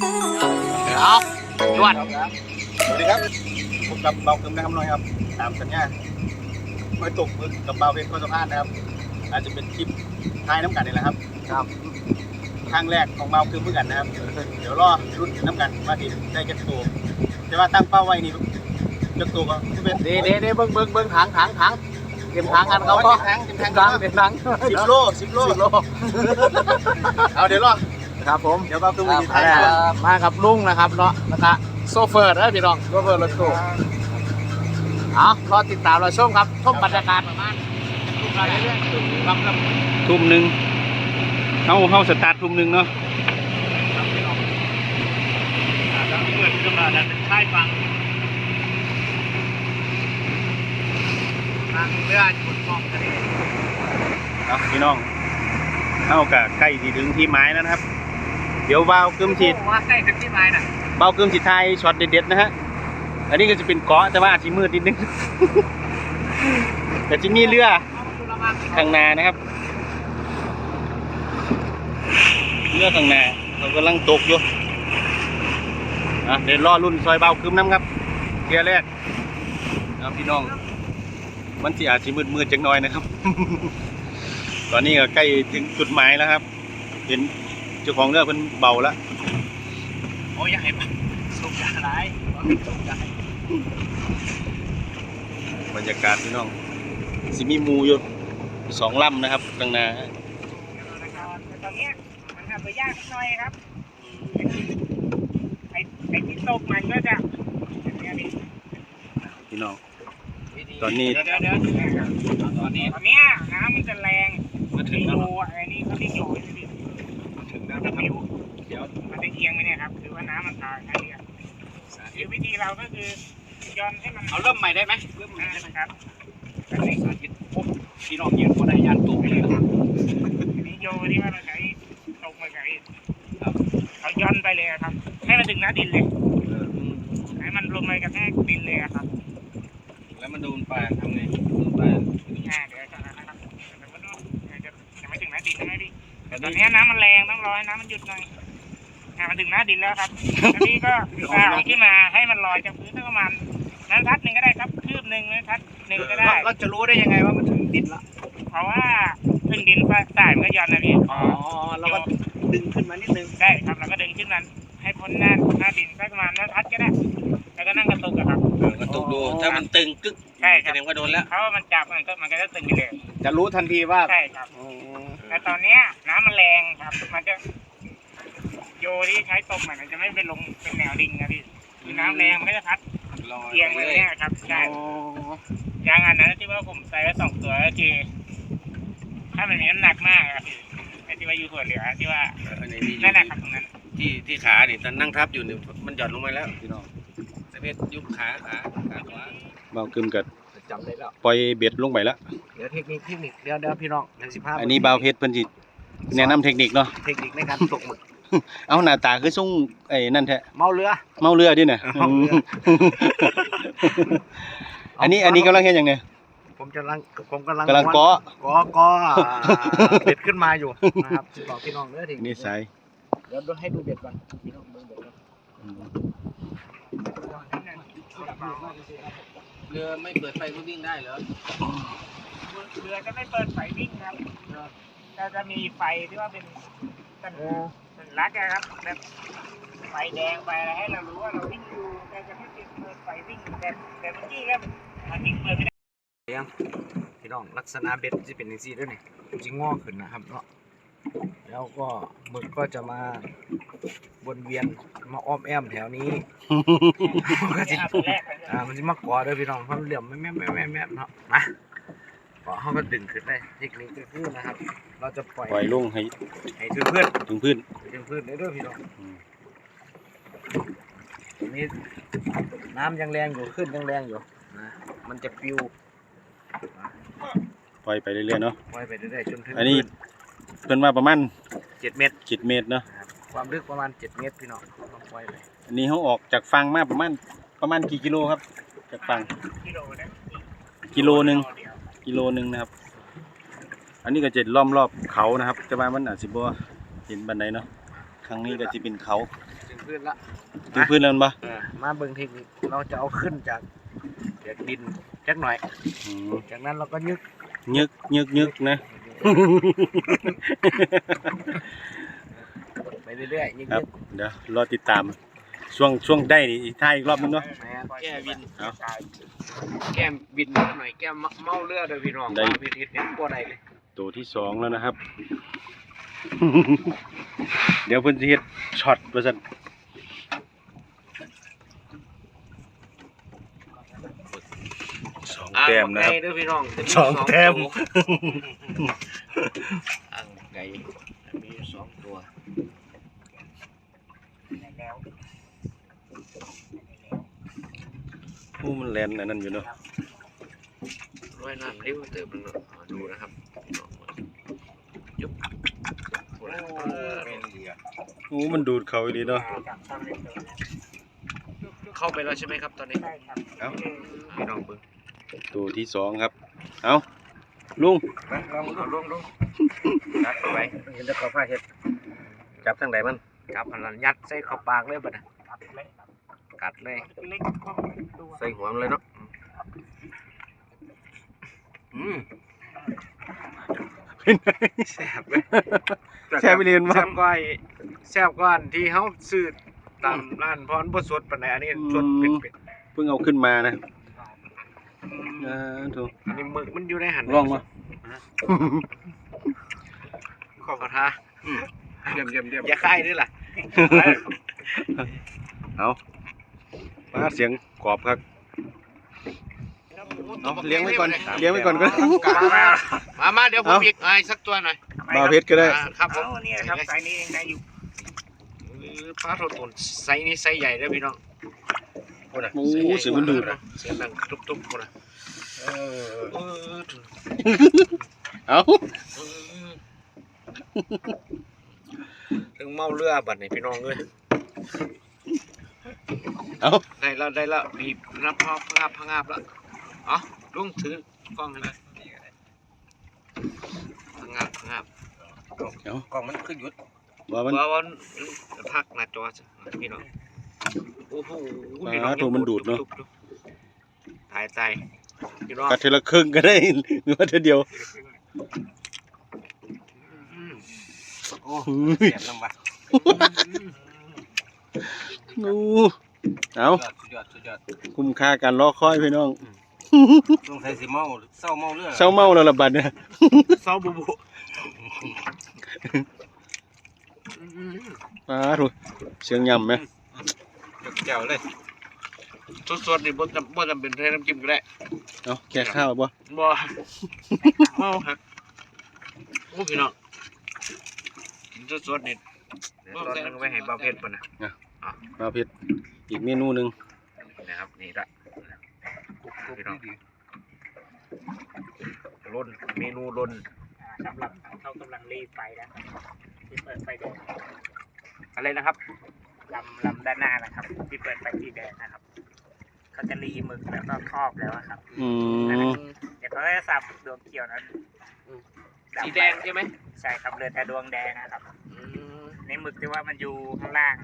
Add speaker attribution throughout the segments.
Speaker 1: เอาจวด
Speaker 2: สวัสดีครับผมกับเบาเกิมนะครับน้อยครับตามสัญญาไม่ตกมือกับเบาเพชรก็สะพานนะครับ อาจจะเป็นคลิปท้ายน้ำกันนี่แหละครับ
Speaker 1: ครับ
Speaker 2: ครั้งแรกของเบาเกิมเพื่อกันนะครับ เดี๋ยวรอรุ่นกันน้ำกันว่าที่ได้จะตัวแต่ว่าตั้งเป้าไว้นี่จะตัวก็จะเป็น
Speaker 1: เด้เด้เด้เบิ้งเบิ้งเบิ้งถังถังถังเต็มถังกันเขา
Speaker 2: ก็
Speaker 1: ก็
Speaker 2: ทางเต็มทาง
Speaker 1: ถังเต็มถัง
Speaker 2: สิบโลสิบโล
Speaker 1: สิบโล
Speaker 2: เอาเดี๋ยวรอ
Speaker 1: ครับผม
Speaker 2: เดี๋ยวเบาเกิม
Speaker 1: ค
Speaker 2: มี
Speaker 1: รับ
Speaker 2: ท้ายก่อน
Speaker 1: มากับลุงนะครับเนาะแล้วก็โซเฟอร์นะพี่น้องโซเฟอร์รถตู้เอารอติดตามเราชมครับชมบรรยากาศประมาณทุกอะไรเรื่อยๆครับครับ
Speaker 2: ทุ่มหนึ่งเข้าเข้าสตาร์ททุ่มหนึ่งเนาะ
Speaker 1: ครับพี่น้องอ่าแล้วที่เปิดขึ้นมาเนี่ยเป็นค่ายฟังทางเรือจุดมองทะเล
Speaker 2: เอาพี่น้องเข้ากับใกล้ที่ถึงที่ไม้แล้วนะครับเดี๋ยวเบาเกิมฉีด
Speaker 1: ว่าใกล้ถึงที่ไม้น่ะ
Speaker 2: เบาเกิมฉีดไทยช็อตเด็ดๆนะฮะ อันนี้ก็จะเป็นเกาะแต่ว่าอาจจะมืดนิดนึง แต่จะมีเรือข้างหน้านะครับ เรือข้างหน้าเรากำลังตกอยู่อะเดี๋ยวรอรุ่นซอยเบาคึมน้ำครับเทียแรกนะพี่น้อง มันสิอาจจะมืดๆจังน้อยนะครับ ตอนนี้ก็ใกล้ถึงจุดหมายแล้วครับ เห็น เจ้าของเรือเพิ่นเบาแล้ว
Speaker 1: โอ้ยยังไงบ้างสุกอะไรสุกอะไร
Speaker 2: บรรยากาศพี่น้องสิมีหมูอยู่สองลำนะครับข้างหน้า
Speaker 3: ตอนเนี้ยมันทำไปยากหน่อยครับไอ้ไอ้ที่ตกมันก็จะอย่างเงี้ยพี่
Speaker 2: พี่น้องตอนนี้
Speaker 1: เดี๋ยวเดี๋ยวเดี๋ยวตอนนี้
Speaker 3: ตอนเนี้ยน้ำมันจะแรง
Speaker 1: มาถึ
Speaker 3: มี
Speaker 1: งแล้ว
Speaker 3: รูไอ้นี่เขาที่อยู่ จะ
Speaker 1: ครับ
Speaker 3: ปิว
Speaker 1: เดี๋ยว
Speaker 3: มันจะเอียงไปเนี่ยครับคือว่าน้ำมันพาแค่นี้ครับ
Speaker 1: สาธิ
Speaker 3: คื
Speaker 1: ต
Speaker 3: อวิธีเราก็คือย้อนให้มัน
Speaker 1: เอาเริ่มใหม่ได้ไหมเริ่มใหม่ได้ไหม
Speaker 3: ครับ
Speaker 1: สาธิตปุ๊บพี่น้องยืนคนใดยันตัวไปเลยนะครับ
Speaker 3: ทีนี้โยที่ว่าเราใช้ตกมาใช้เขาย้อนไปเลยครับ ให้มันถึงหน้าดินเลยให้มันลงไปกระแทกดินเลยครับ
Speaker 1: แล้วมันโดนปลาทำไงโดนปลา
Speaker 3: อ่าเดี๋ยว ต่ตอนนี้น้ำมันแรงต้องรอให้น้ำมันหยุดหน่อยอ่ามันถึงหน้าดินแล้วครับอันนี้ก็เอาขึ้นมาให้มันลอยจากพื้นสักประมาณนั้นทัดหนึ่งก็ได้ครับคืบหนึ่งนั้นทัดหนึ่งก็ได้
Speaker 1: เราจะรู้ได้ยังไงว่ามันถึงดินละ
Speaker 3: เพราะว่าขึ้นดินฟ้าใต้มันก็ย้อนนะพี่
Speaker 1: อ๋อเราก็ดึงขึ้นมานิดนึง
Speaker 3: ได้ครับเราก็ดึงขึ้นมันให้พ้นหน้าหน้าดินสักประมาณนั้นทัดก็ได้แล้วก็นั่งกระตุกอะครับ
Speaker 1: กระตุกดูถ้ามันตึงกึก
Speaker 3: ใช่ค
Speaker 1: แส
Speaker 3: รับ
Speaker 1: ดงว่าโดนแล้ว
Speaker 3: เพราะว่ามันจับมันก็มันก็จะตึงไปเลย
Speaker 2: จะรู้ทันทีว่า
Speaker 3: ใช่ครับแต่ ตอนเนี้ยน้ำมันแรงครับ มันจะโยที่ใช้ตบมันจะไม่เป็นลงเป็นแนวดิ่งนะพี่คือน้ำแรงมันก็จะพัด
Speaker 1: ลอย
Speaker 3: เอียงไปเนี่ยครับใช่ยางอันนั้นที่ว่าผมใส่ไว้สองตัวก็คือถ้ามันมีน้ำหนักมากอะพี่ไอ้ที่ว่าอยู่หัวเหลือที่ว่า
Speaker 1: อันนี้ที่
Speaker 3: นั่นแหละครับตรงนั้น
Speaker 1: ที่ที่ขาเนี่ยตอนนั่งทับอยู่เนี่ยมันหย่อนลงมาแล้ว
Speaker 2: พี่น้อง
Speaker 1: แต่เพชรยุบขาขาขาขวา
Speaker 2: เบาคึมกับ
Speaker 1: จำได้แล้ว
Speaker 2: ปล่อยเบ็ดลงไปแล้ว
Speaker 1: เดี๋ยวเทคนิคเทคนิคเดี๋ยวเดี๋ยวพี่น้องในสิบห้า
Speaker 2: อันนี้เบาเพชรเพิ่นสิแนะนำเทคนิคเนาะ
Speaker 1: เทคนิคในการตกหมึก
Speaker 2: เอาหน้าตาคือส่งไอ้นั่นแท้
Speaker 1: เมาเรือ
Speaker 2: เมาเรือดิเนี่ย
Speaker 1: เมาเรือ
Speaker 2: อันนี้อันนี้กำลังเฮ็ดหยังเนี่ย
Speaker 1: ผมกำลังผมกำลัง
Speaker 2: กำลังเกาะ
Speaker 1: เกาะเกาะเบ็ดขึ้นมาอยู่นะครับบอกพี่น้องเด้อที
Speaker 2: นี่สาย
Speaker 1: เดี๋ยวให้ดูเบ็ดก่อนพี่น้องเบิ่งเบ็ดก่อน เรือไม่เปิดไฟก็วิ่งได้เหรอ
Speaker 3: เรือจะไม่เปิดไฟวิ่งครับแต่จะมีไฟที่ว่าเป็นเป็นสัญลักษณ์อะครับแบบไฟแดงไฟอะไรให้เรารู้ว่าเราวิ่งอยู่แต่จะไม่ติดเปิดไฟวิ่งแบบแบบเมื่อกี้ครับมันติดเปิดไม่ได้
Speaker 1: พี่น้องลักษณะเบ็ดจะเป็นอย่างนี้ด้วยนี่จริงงอขึ้นนะครับเนาะ แล้วก็หมึกก็จะมาวนเวียนมาอ้อมแอมแถวนี้ มันก็จะ
Speaker 3: เอาตัวแรกไปเลย
Speaker 1: อ่ามันจะมาเกาะเด้วยพี่น้องเพราะมันเหลี่ยมแม่แม่แม่แม่แม่เนาะมาเกาะเขาก็ดึงขึ้นได้เทคนิคก็คือนะครับ เราจะปล่อย
Speaker 2: ปล่อยลงให้
Speaker 1: ให้ถึงเพื่อน
Speaker 2: ถึงพื้น
Speaker 1: ถึงเพื่อนได้ด้วยพี่น้อง
Speaker 2: อืม
Speaker 1: ตรงนี้น้ำยังแรงอยู่ขึ้นยังแรงอยู่นะมันจะปิว
Speaker 2: ปล่อยไปเรื่อยๆเนาะ
Speaker 1: ปล่อยไปเรื่อยๆจนถึง
Speaker 2: อันนี้ เพิ่นว่าประมาณ
Speaker 1: เจ็ดเมตร
Speaker 2: 7เมตรเนาะ
Speaker 1: นะครับความลึกประมาณเจ็ดเมตรพี่น้องต้องปล่อยไป
Speaker 2: อันนี้เขาออกจากฝั่งมาประมาณประมาณกี่กิโลครับ จากฝั่ง
Speaker 3: กิโลนะ
Speaker 2: กิโลหนึง
Speaker 3: เดียว
Speaker 2: กิโลหนึงนะครับ อันนี้ก็จะล้อมรอบเขานะครับแต่ว่ามันอาจสิบ่เห็นบันไดเนาะครั้งนี้ก็จะเป็นเขา
Speaker 1: ถึงเพื่อนพื้นละ
Speaker 2: ถึงพื้นแล้วมันปะ
Speaker 1: เออมาเบิ่งเทคนิคเราจะเอาขึ้นจากจากดินจักหน่อย
Speaker 2: อืม
Speaker 1: จากนั้นเราก็ยึก
Speaker 2: ยึกยึกยึกนะ
Speaker 1: ไปเรื่อยๆยึก
Speaker 2: ครับ
Speaker 1: ยึก
Speaker 2: เดี๋ยวรอติดตามช่วงช่วงได้นี่อีกท่ายอีกรอบนึงเนาะ
Speaker 1: แม่นแก้วิน
Speaker 2: เอา
Speaker 1: แก้มบินนิดหน่อยแก้มเมาเรือเด้อพี่น้อง
Speaker 2: ได้
Speaker 1: ว่าพี่ทิศเนี่ยบ่ได้เลย
Speaker 2: ตัวที่สองแล้วนะครับ เดี๋ยวเพิ่นสิเฮ็ดช็อตว่าซั่น สองแต้มนะครับ
Speaker 1: อ่างไก่เด้อพี่น้องจะมี
Speaker 2: สองแต้ม
Speaker 1: ตัวอ่างไก่มีอยู่สองตัว
Speaker 3: แล้ว
Speaker 2: โอ้มันแลนอันนั้นอยู่เนาะ
Speaker 1: ร้อยน้ำเร็วเติมมันเนาะเอาดูนะครับพี่น้องยุบโอ้โห
Speaker 2: โอ้มันดูดเขาอีหลีเนาะ
Speaker 3: จับต้องเล่นตัวนะ
Speaker 1: เข้าไปแล้วใช่ไหมครับตอนนี้
Speaker 3: ใช่ครับ
Speaker 2: เอ้า
Speaker 1: พี่น้องเบิ่ง
Speaker 2: ตัวที่สองครับ เอาลุง
Speaker 1: มาลองเอาลงลงยัดเข้าไปเห็นแต่เขาผ้าเห็ด
Speaker 2: จับทางไหนมัน
Speaker 1: จับมันแล้วยัดใส่เข้าปากเลยบัดน่ะ
Speaker 3: ครับเล็ก
Speaker 1: กัดเลย
Speaker 3: เล็กก็ตัว
Speaker 1: ใส่หัวมันเลยเนาะอืมแซ่บเลย
Speaker 2: แช่ไปเรียน
Speaker 1: แซ่
Speaker 2: มา
Speaker 1: บก้อยแซ่บก้อนที่เขาซื้อตามร้านพรบ่สดปานใดอันนี้สดเป็นเป็น
Speaker 2: เพิ่งเอาขึ้นมานะ อ่าถูก
Speaker 1: อันนี้หมึกมันอยู่ในหัน
Speaker 2: ลองมา
Speaker 1: ขอบคุณฮะ
Speaker 2: เยี่ยมเยี่ยมเยี่ยม
Speaker 1: อย่าคายด้วยล่ะ
Speaker 2: เอามาเสียงกรอบครับเอาเลี้ยงไว้ก่อนเลี้ยงไว้ก่อนก็ได้
Speaker 1: มามาเดี๋ยวผม
Speaker 2: เอา
Speaker 1: อีกไอ้สักตัวหน่อย
Speaker 2: บาวเพชรก็ได้
Speaker 1: อ่าครับผม
Speaker 3: เอาเนี่ยครับสายนี้เองได้อยู่
Speaker 1: เออปลาโทตุนไซส์นี้ไซส์ใหญ่เด้อพี่น้อง
Speaker 2: โอ้โหเสียงมันดูด
Speaker 1: เสียงดังทุบๆคนละเออ
Speaker 2: เอา
Speaker 1: เออถึงเมาเรือบัดนี้พี่น้องเอ้ย
Speaker 2: เอา
Speaker 1: ได้แล้วได้แล้วบีบน้ำพอพงาบพงาบแล้วเอ๋อลุงถือกล้องให้หน่อยพงาบพงาบ
Speaker 2: เอา
Speaker 4: กล่องมันขึ้นยุด
Speaker 2: ว่ามัน
Speaker 1: ว่าวันพักหน้าจอจ้ะพี่น้อง โอ้โห
Speaker 2: อ่าโถ่มันดูดเนอะ
Speaker 1: ตายตายพี่น้อง
Speaker 2: กัดเทละครึ่งก็ได้ หรือว่าเทอเดียว
Speaker 1: อืม
Speaker 4: โอ้
Speaker 2: อุ้ย
Speaker 4: เสียบลำบาก
Speaker 2: นูเอา
Speaker 4: สุดยอดสุดยอดสุดยอด
Speaker 2: คุ้มค่าการรอคอยพี่น้อง
Speaker 4: สงสัยสิเมาเศร้าเมาเรื่อง
Speaker 2: เศร้าเมาแล้วล่ะบัดเนี่ย
Speaker 1: เศร้าบุบุ
Speaker 2: อ่าถูกเสียงยำไหม
Speaker 4: ยกแก้วเลย
Speaker 1: สดๆนี่บ่จำบ่จำเป็นใช้น้ำจิ้มก็ได้
Speaker 2: เอาแค่ข้าวบ่
Speaker 1: บ่ เมาครับโอ้พี่น้องกินสดๆนี่บ่ใส่น้ำไว้ให้บ่าเพชรป่ะนะ
Speaker 2: มาเพชรอีกเมนูหนึ่ง
Speaker 1: นะครับนี่ละพี่น้องล้นเมนูล้น
Speaker 3: อ่ากำลังเขากำลังรีไฟแล้วที่เปิดไฟแดง
Speaker 1: อะไรนะครับ
Speaker 3: ลำลำด้านหน้านะครับ ที่เปิดไฟสีแดงนะครับเขาจะรีหมึกแล้วก็ครอบแล้วอะครับ
Speaker 2: อืม
Speaker 3: เดี๋ยวเขาก็จะสับดวงเขียวนั้น
Speaker 1: อืม
Speaker 3: บ
Speaker 1: สีแดงใช่ไหม
Speaker 3: ใช่ครับเหลือแต่ดวงแดงนะครับในหมึกที่ว่ามันอยู่ข้างล่าง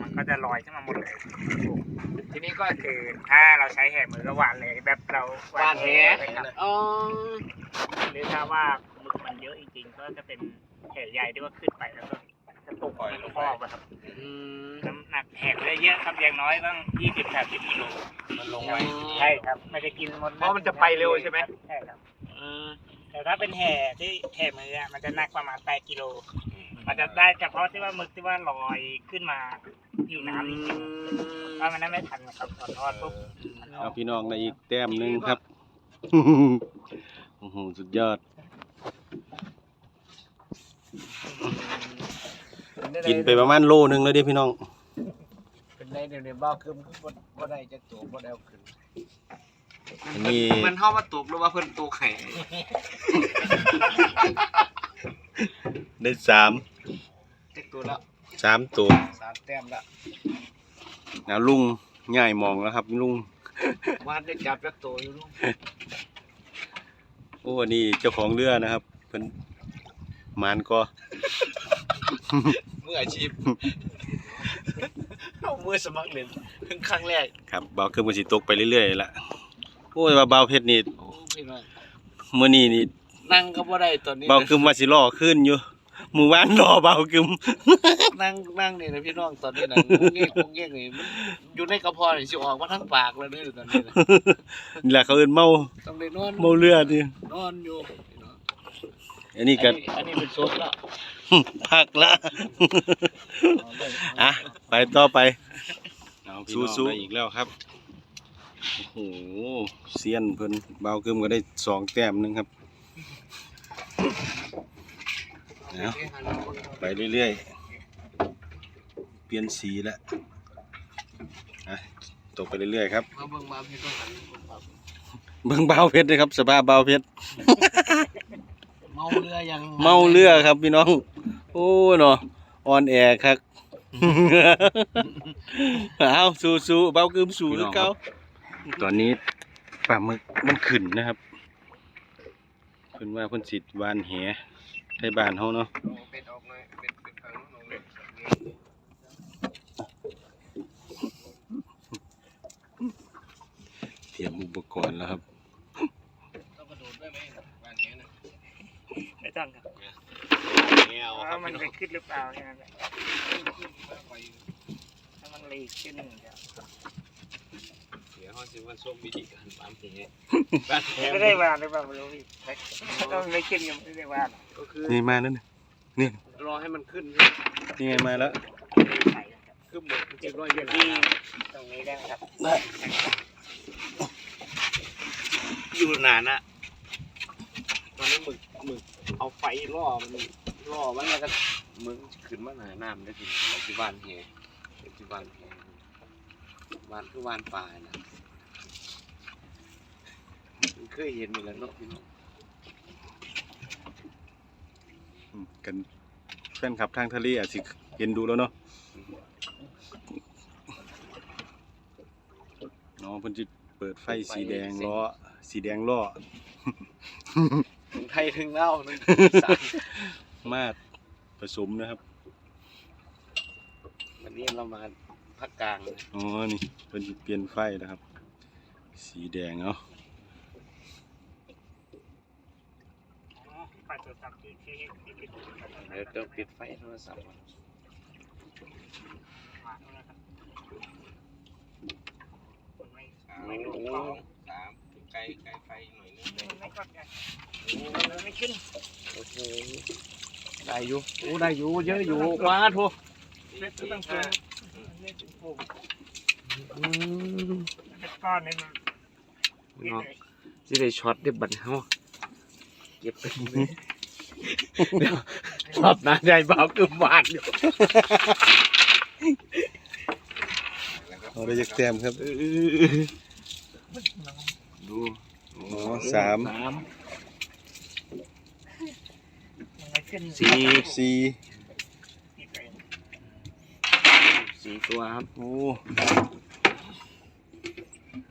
Speaker 3: มันก็จะลอยขึ้นมาหมดเลย
Speaker 1: ทีนี้ก็
Speaker 3: ก็คือถ้าเราใช้แห่มือก็หวานเลยแบบเรา
Speaker 1: หวานแห
Speaker 3: เลยครับ
Speaker 1: อ๋อ
Speaker 3: หรือถ้าว่าหมึกมันเยอะจริงๆก็จะเป็นแห่ใหญ่ที่ว่าขึ้นไปแล้วก็จะ ตกมันครอบอะครับ
Speaker 1: อืม
Speaker 3: น้ำหนักแห่ได้เยอะครับอย่างน้อยต้องยี่สิบสามสิบกิโล
Speaker 4: มันลงไว้
Speaker 3: ใช่ครับไม่ได้กินหมด
Speaker 1: เพราะมันจะไปเร็วใช่ไหม
Speaker 3: ใช่ครับ
Speaker 1: อืม
Speaker 3: แต่ถ้าเป็นแห่ที่แห่มืออะมันจะหนักประมาณแปดกิโลมันจะได้เฉพาะที่ว่าหมึกที่ว่าลอยขึ้นมาอยู่น้ำจริงๆถ้ามันนั้นไม่ทันนะครับตอนทอดปุ๊บมันอ
Speaker 2: เอา
Speaker 3: อก
Speaker 2: พี่น้องในอีกแต้มหนึ่งครับ โอ้โหสุดยอด กินไปประมาณโลนึงแล้วเด้พี่น้อง
Speaker 1: เป็นไรเดี๋ยวเดี๋ยวบ้าคือมันบ่บ่ได้จะตัวบ่ได้เอาขึ้น
Speaker 2: อันนี้
Speaker 1: มันเข้ามาตกหรือว่าเพิ่นตกไข่
Speaker 2: ได้สาม
Speaker 1: เจ็กตัวแล้ว
Speaker 2: สามตัว
Speaker 1: สามแต้มแล้ว
Speaker 2: นะลุงง่ายมองแล้วครับ ลุง
Speaker 1: วาดได้จับจักตัวอยู่ลูก
Speaker 2: โอ้อันนี้เจ้าของเรือนะครับเพิ่นหมานก็
Speaker 1: มืออาชีพเอามือสมัครเล่นเพิ่งครั้งแรก
Speaker 2: ครับเบาคือมันสิตกไปเรื่อยๆละโอ้ยว่าเบาเพชรนี่
Speaker 1: โอ้พี่น้อง
Speaker 2: มื้อนี้นี่
Speaker 1: นั่งก็บ่ได้ตอนนี้
Speaker 2: เบาคือว่าสิรอขึ้นอยู่มื้อวานรอเบาคือ
Speaker 1: นั่งนั่งนี่นะพี่น้องตอนนี้นะงงเงี้ยงงเงี้ยนี่มันอยู่ในกระเพาะนี่สิออกมาทั้งปากแล้วเด้อตอนนี้นะ
Speaker 2: นี่แหละเขาเอิ้นเมา
Speaker 1: ต้องได้นอน
Speaker 2: เมาเลือดนี่
Speaker 1: นอนอยู่พี่น้อง
Speaker 2: อันนี้ก็
Speaker 1: อันนี้อันนี้เป็นซดละ
Speaker 2: พักละ อะ ไปต่อไปสู้ๆ ได้อีกแล้วครับ โอ้โหเซียนเพิ่นเบากึมก็ได้สองแต้มหนึงครับเอาไปเรื่อยๆ เปลี่ยนสีแล้วอะตกไปเรื่อยๆครับ
Speaker 1: มาเบิ่งมาพี่น้องหันเบิ่งมา
Speaker 2: เบิ่งเบาเพชรนะครับสภาพเบาเพชร
Speaker 1: เมาเรือยัง
Speaker 2: เมาเรือครับพี่น้อง โอ้เนาะออนแอร์ครับเอาสู้สู้ๆเบากึมสู้คือเก่าตอนนี้ปลาหมึกมันขึ้นนะครับเพิ่นว่าเพิ่นสิวานแหไทบ้านเฮาเนาะ
Speaker 4: เป็ดออกหน่อยเป็ดเป็ดฝั่งนู้นเลย
Speaker 2: เตรียมอุปกรณ์แล้วครับ
Speaker 4: ต้องกระโดดด้วยไหมบ้านนี้นะ
Speaker 3: ไม่ต้องครับ
Speaker 1: แนวครั
Speaker 3: ว่า
Speaker 1: บ
Speaker 3: มัน
Speaker 1: พี่น้อง
Speaker 3: จะขึ้นหรือเปล่าแค่นั้นแหละถ้ามันหลีกขึ้นเดี๋ยว
Speaker 1: เดี๋ยวเขาสิว่าส้มวิธีการปั๊มแหบ้านแห
Speaker 3: ไม่ได้วางหรือเปล่าไม่รู้พี่ถ้ามันไม่ขึ้นยังไม่ได้วาง
Speaker 1: ก็คือ
Speaker 2: นี่มาแล้วนี่
Speaker 1: รอให้มันขึ้น
Speaker 2: นี่ไงมาแล้ว
Speaker 3: ใส่ครับ
Speaker 1: คือหมึกจะร้อยเย็น
Speaker 3: ที่ตรงนี้ได้ไหมครับ
Speaker 1: อยู่นานอะตอนนี้หมึกหมึกเอาไฟล่อมัน ล่อมันแล้วก็หมึกขึ้นมาหนาน้ำได้ทีเราที่บ้านแหที่บ้านแหบ้านคือบ้านป่านะมันเคยเห็นอยู่แล้วเนาะพี่น้อง
Speaker 2: อืมกันแฟนคลับทางทะเลอาจสิเห็นดูแล้วเนาะน้องเพิ่นสิเปิดไฟสีแดงล้อสีแดงล้อ
Speaker 1: ถึงไทยถึงเล่านึงสาม
Speaker 2: มาดผสมนะครับ
Speaker 1: วันนี้เรามาภาคกลางนะ
Speaker 2: อ๋อ นี่เพิ่นสิเปลี่ยนไฟแล้วครับ สีแดงเนาะ
Speaker 3: ปัดตัวตับที่ที่ที่ปิด
Speaker 1: เดี๋ยวเดี๋ยวปิดไฟโทรศัพท์ก่อน
Speaker 3: วางนะครับไม่
Speaker 4: สาม
Speaker 3: ไม่ดู
Speaker 4: ส
Speaker 3: กล้อง
Speaker 4: สามไกลไกลไฟหน่อยนึง
Speaker 3: มันไม่กดกันมันไม่ขึ้น
Speaker 1: โอ้โห ได้อยู่โอ้ได้อยู่เยอะอยู่ว้าทัว
Speaker 3: เล็กก็ต้องสูงเล็กโอ้
Speaker 1: อืม
Speaker 3: เป็นก้อนนี่มัน
Speaker 1: พี่น้องสิได้ช็อตได้บัดเฮาเก็บไปเลยเดี๋ยวรอบหน้าได้เบาคือหวานอยู่
Speaker 2: เอาได้จักแต้มครับ
Speaker 1: ดู
Speaker 2: อ๋อสาม
Speaker 1: สาม
Speaker 3: มันไม่ขึ้น
Speaker 1: สี่
Speaker 2: สี่
Speaker 3: ติดเลย
Speaker 1: สี่ตัวครับ
Speaker 2: โอ้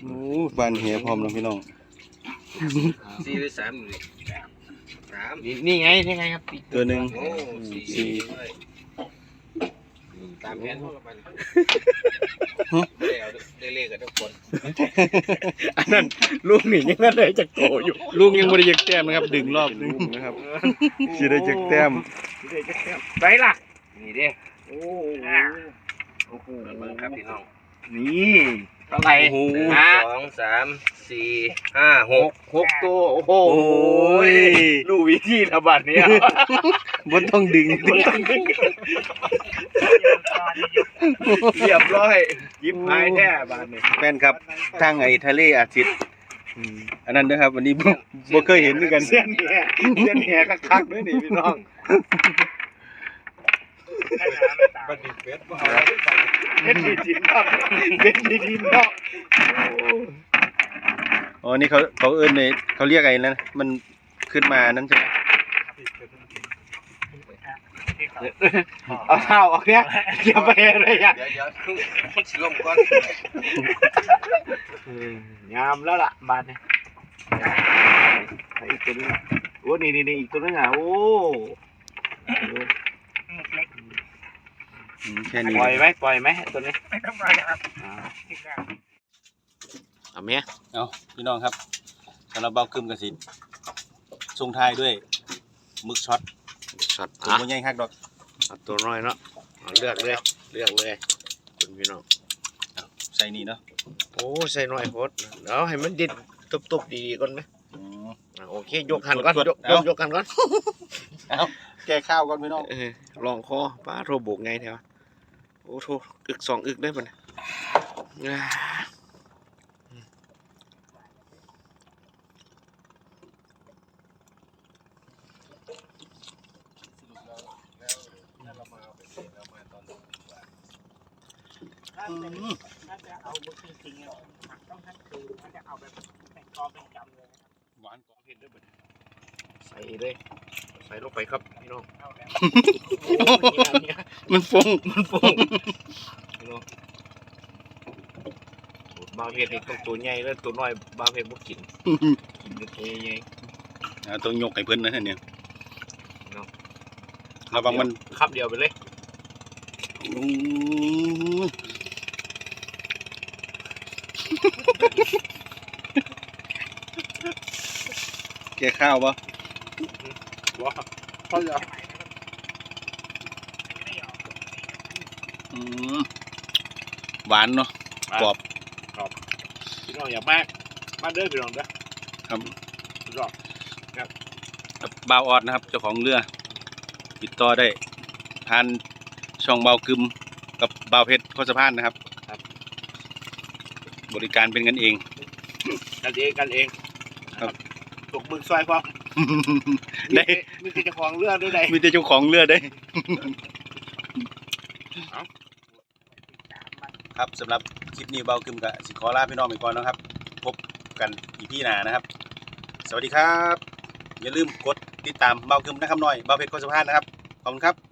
Speaker 2: โอ้บานเหียพร้อมแล้วพี่น้อง
Speaker 4: สี่หรือสามหรือสาม
Speaker 1: นี่นี่ไงนี่ไงครับ
Speaker 2: ตัวหนึ่ง
Speaker 4: โอ้สี่
Speaker 2: สี่
Speaker 4: ด้วย ตามแผนพวกเราไปได้เอาได้เลขกับทุกคน
Speaker 1: อันนั้นลูกหนียังนั่นเลยจะโตอยู่
Speaker 2: ลูกยังบ่ได้จักแต้มนะครับ ดึงรอบหนึงนะครับสิได้จักแต้ม
Speaker 3: ไปล่ะ
Speaker 1: นี่เด้โอ้
Speaker 3: อ่า
Speaker 1: โอ้โห
Speaker 4: เบิ่งครับพี่น้อง
Speaker 1: นี่เท่าไหร่
Speaker 2: โอ้โห
Speaker 1: ห้า
Speaker 4: สองสามสี่ห้าห
Speaker 1: ห
Speaker 4: ก
Speaker 1: กหกตัว โอ้โห
Speaker 2: โอ้ย
Speaker 1: รู้วิธีระบาดเนี้ย
Speaker 2: บ่ต้องดึง
Speaker 1: มันต้องดึง
Speaker 3: ก้อนนี่ยุบ
Speaker 1: เรียบร้อยยิ้มหายแท้บาดนี้
Speaker 2: แฟนครับทางไอ้ทะเลอาทิตย์อันนั้นนะครับวันนี้บ่บ่เคยเห็นด้วยกัน
Speaker 1: เส้นแหน่เส้นแหน่คักๆด้วยนี่พี่น้อง
Speaker 3: ได้น้ำไม่ตาย
Speaker 4: บันนี้เป็ดบ่
Speaker 1: เล่นดีจินเนาะเล่นดีจินเนาะ
Speaker 2: อ๋อนี่เขาเขาเอิ้นในเขาเรียกอะไรนะมันขึ้นมานั่นใช่ไหม
Speaker 1: เอาเท้าออกเนี้ยอย่าไปอะไรอะ
Speaker 4: เดี๋ยวเดี๋ยวมันสิลมก่อน
Speaker 1: งามแล้วล่ะบาดนี้อีกตัวนึงอะโอ้นี่นี่นี่อีกตัวนึงอะโอ้
Speaker 3: หมึกเล็ก
Speaker 2: อืมแค่นี้
Speaker 1: ปล่อยไหมปล่อยไหมตัวนี้
Speaker 3: ไม่ต้องไปนะครับ
Speaker 1: อ่า
Speaker 3: ติดแล้ว
Speaker 1: เอาเมีย
Speaker 2: เอาพี่น้องครับสำหรับเบาคึมกสิส่งท้ายด้วยหมึกช็อต
Speaker 1: ช็อต
Speaker 2: ตัว
Speaker 1: อะ
Speaker 2: มันใหญ่คักดอก
Speaker 1: เอาตัวน้อยเนาะเอาเลือกเลยเลือกเลยคุณพี่น้อง
Speaker 2: ใส่นี่เนาะ
Speaker 1: โอ้ใส่น้อยโคตรเดี๋ยวให้มันดิดตุบๆดีๆก่อนไหม
Speaker 2: อืม
Speaker 1: อะโอเคยกหันก่อน
Speaker 2: กด
Speaker 1: ยก
Speaker 2: เอา
Speaker 1: ยกยกหันก่อน
Speaker 2: เอาแก้ข้าวก่อนพี่น้อง
Speaker 1: เออลองคอป้าโทรบุกไงแถวโอ้โทรอึกสองอึกได้ปะเนี่ยอ่า
Speaker 3: ถ้าเป็นถ้าจะเอาบุกจริงๆอะต้องทั้งคืนถ้าจะเอาแบบแต่งกอเป็นกำเลยนะครับ
Speaker 2: หวานกรอบเผ็ดด้วยเบิด
Speaker 1: ใส่เลย ใส่ลงไปครับพี่น้อง
Speaker 3: เอาแล้ว
Speaker 1: โอ้ยเนี่ย
Speaker 2: มันฟง
Speaker 1: มันฟงพี่น้องบางเห็ดนี่ต้องตัวใหญ่แล้วตัวน้อยบางเห็ดบ่กินกินแต่ตัวใหญ่
Speaker 2: เอาต้องยกให้เพิ่นนะเนี่ย
Speaker 1: เนาะ
Speaker 2: ระวังมัน
Speaker 1: คับเดียวไปเลย
Speaker 2: อู้ แก้ข้าวปะ
Speaker 1: ว้าเขาจะ
Speaker 3: ไม่ยอม
Speaker 2: อืมหวานเนาะกรอบ
Speaker 1: พี่น้องอย่ามากมาเด้อพี่น้องเด้อ
Speaker 2: ครับ
Speaker 1: รอบ
Speaker 2: บ่าวออดนะครับ เจ้าของเรือ ติดต่อได้ทานช่องเบากึมกับบ่าวเพชรโคสะพานนะครับ บริการเป็นกันเอง
Speaker 1: กันเองกันเอง
Speaker 2: ครับ
Speaker 1: ตกมึงซอยพอ
Speaker 2: ได้
Speaker 1: มีแต่เจ้าของเรือด้วยใด
Speaker 2: มีแต่เจ้าของเรือได้ ครับสำหรับคลิปนี้เบากึมกับสิขอลาพี่น้องไปก่อนนะครับ พบกันอีพี่หนานะครับ สวัสดีครับ อย่าลืมกดติดตามเบากึมนะครับหน่อยเบาเพชรโคสะพานนะครับ ขอบคุณครับ